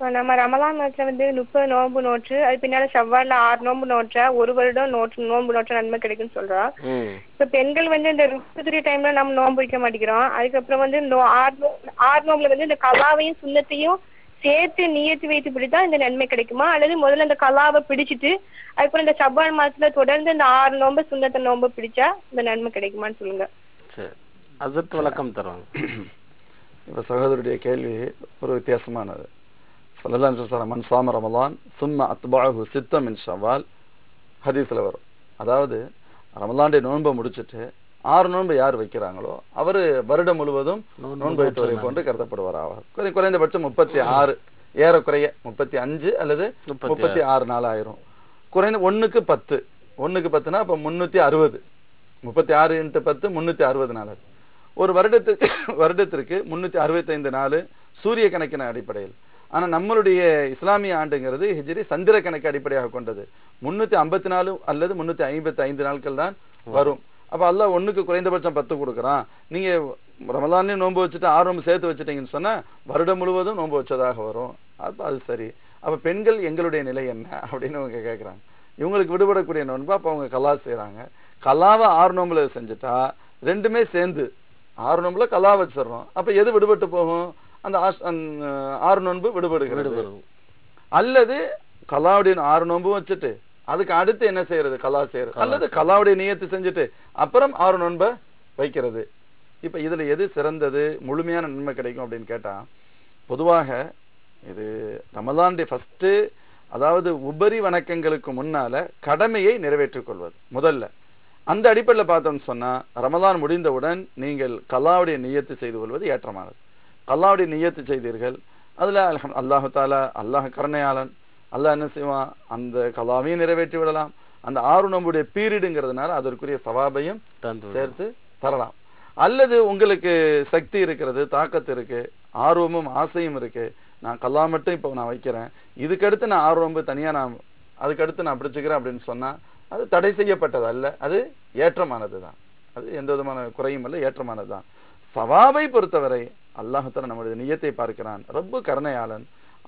இப்போ நம்ம ரமலான் மாதத்துல வந்து முப்பது நோன்பு நோற்று அது பின்னால செவ்வாய்ல ஆறு நோன்பு நோற்றா ஒரு வருடம் நோற்று நோன்பு நோற்றா நன்மை கிடைக்கும்னு சொல்றோம் இப்போ பெண்கள் வந்து இந்த ருக்குதிரி டைம்ல நம்ம நோன்பு வைக்க மாட்டேங்கிறோம். அதுக்கப்புறம் வந்து நோ ஆறு நோம்புல வந்து இந்த கலாவையும் சுண்ணத்தையும் சேர்த்து நியத்து வைத்து பிடித்தா இந்த நன்மை கிடைக்குமா? அல்லது முதல்ல இந்த கலாவை பிடிச்சிட்டு அதுக்கப்புறம் இந்த சப்பான் மாசத்துல தொடர்ந்து இந்த ஆறு நோம்பு சுண்ணத்தை நோம்பு பிடிச்சா இந்த நன்மை கிடைக்குமான்னு சொல்லுங்க. அதற்கு விளக்கம் தருவாங்க. இப்ப சகோதரருடைய கேள்வி ஒரு வித்தியாசமானது. சொல்லலாம் சொல்ற மன் சாம ரமலான் சும்மா அத்பாஹு சித்தம் மின் ஷவால் ஹதீஸ்ல வரும். அதாவது ரமலானுடைய நோன்பை முடிச்சிட்டு ஆறு நோன்பு யார் வைக்கிறாங்களோ அவரு வருடம் முழுவதும் நோன்பு வைத்தவரை. போன்று கருதப்படுவார் ஆவார் குறை- குறைந்தபட்சம் முப்பத்தி ஆறு ஏறக்குறைய முப்பத்தி அஞ்சு அல்லது முப்பத்தி ஆறு. நாள் ஆயிரும். குறைந்த ஒண்ணுக்கு பத்து. ஒண்ணுக்கு பத்துனா அப்ப முன்னூத்தி அறுபது. முப்பத்தி ஆறு இன்ட்டு பத்து முன்னூத்தி அறுபது நாள். ஒரு வருடத்துக்கு வருடத்திற்கு முன்னூத்தி அறுபத்தைந்து நாள் சூரிய கணக்கின் அடிப்படையில். ஆனா நம்மளுடைய இஸ்லாமிய ஆண்டுங்கிறது ஹிஜ்ரி சந்திர கணக்கு அடிப்படையாக கொண்டது. முன்னூத்தி ஐம்பத்தி நாலு அல்லது முன்னூத்தி ஐம்பத்தி ஐந்து நாட்கள் தான் வரும். அப்ப அல்லாஹ் ஒண்ணுக்கு குறைந்தபட்சம் பத்து கொடுக்குறான். நீங்க ரமலான்லயும் நோன்பு வச்சுட்டு நோன்பு சேர்த்து வச்சுட்டீங்கன்னு சொன்னா வருடம் முழுவதும் நோன்பு வச்சதாக வரும். அப்ப அது சரி. அப்ப பெண்கள் எங்களுடைய நிலை என்ன அப்படின்னு அவங்க கேக்குறாங்க. இவங்களுக்கு விடுபடக்கூடிய நோன்பு அப்ப அவங்க கலா செய்றாங்க. கலாவை ஆறு நோம்புல செஞ்சுட்டா ரெண்டுமே சேர்ந்து ஆறு நோம்புல கலா வச்சிடுறோம். அப்ப எது விடுபட்டு போகும்? அந்த ஆறு நோன்பு விடுபடுகிறது. அல்லது கலாவுடைய ஆறு நோன்பு வச்சுட்டு அதுக்கு அடுத்து என்ன செய்யறது? கலா செய்யறது. அல்லது கலாவுடைய நியத்து செஞ்சுட்டு அப்புறம் ஆறு நோன்பை வைக்கிறது. இப்ப இதுல எது சிறந்தது? முழுமையான நன்மை கிடைக்கும் அப்படின்னு கேட்டா பொதுவாக இது ரமலானுடைய ஃபர்ஸ்ட் அதாவது உபரி வணக்கங்களுக்கு முன்னால கடமையை நிறைவேற்றிக் கொள்வது முதல்ல. அந்த அடிப்படையில் பார்த்தோம்னு சொன்னா ரமலான் முடிந்தவுடன் நீங்கள் கல்லாவுடைய நியத்து செய்து கொள்வது ஏற்றமானது. கல்லாவுடைய நியத்து செய்தீர்கள். அதுல அல்ஹம் அல்லாஹு தாலா அல்லாஹ் கருணையாளன் அல்லாஹ் என்ன செய்வான்? அந்த கலாவையும் நிறைவேற்றி விடலாம். அந்த ஆறு நம்புடைய பீரியடுங்கிறதுனால அதற்குரிய சவாபையும் சேர்த்து தரலாம். அல்லது உங்களுக்கு சக்தி இருக்கிறது தாக்கத்து இருக்கு ஆர்வமும் ஆசையும் இருக்கு நான் கல்லா மட்டும் இப்போ நான் வைக்கிறேன். இதுக்கடுத்து நான் ஆர்வம் தனியா நான் அதுக்கடுத்து நான் பிடிச்சுக்கிறேன் அப்படின்னு சொன்னா அது தடை செய்யப்பட்டது அல்ல அது ஏற்றமானது தான் அது எந்த விதமான குறையும் அல்ல ஏற்றமானது தான் சவாபை பொறுத்தவரை அல்லாஹத்தால நம்முடைய நியத்தை பார்க்கிறான். ரொம்ப கருணையாளன்.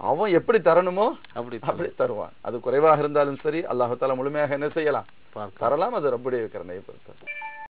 அவன் எப்படி தரணுமோ அப்படி அப்படி தருவான். அது குறைவாக இருந்தாலும் சரி அல்லாஹத்தால முழுமையாக என்ன செய்யலாம்? தரலாம். அது ரப்புடைய கருணையை பொறுத்தவரை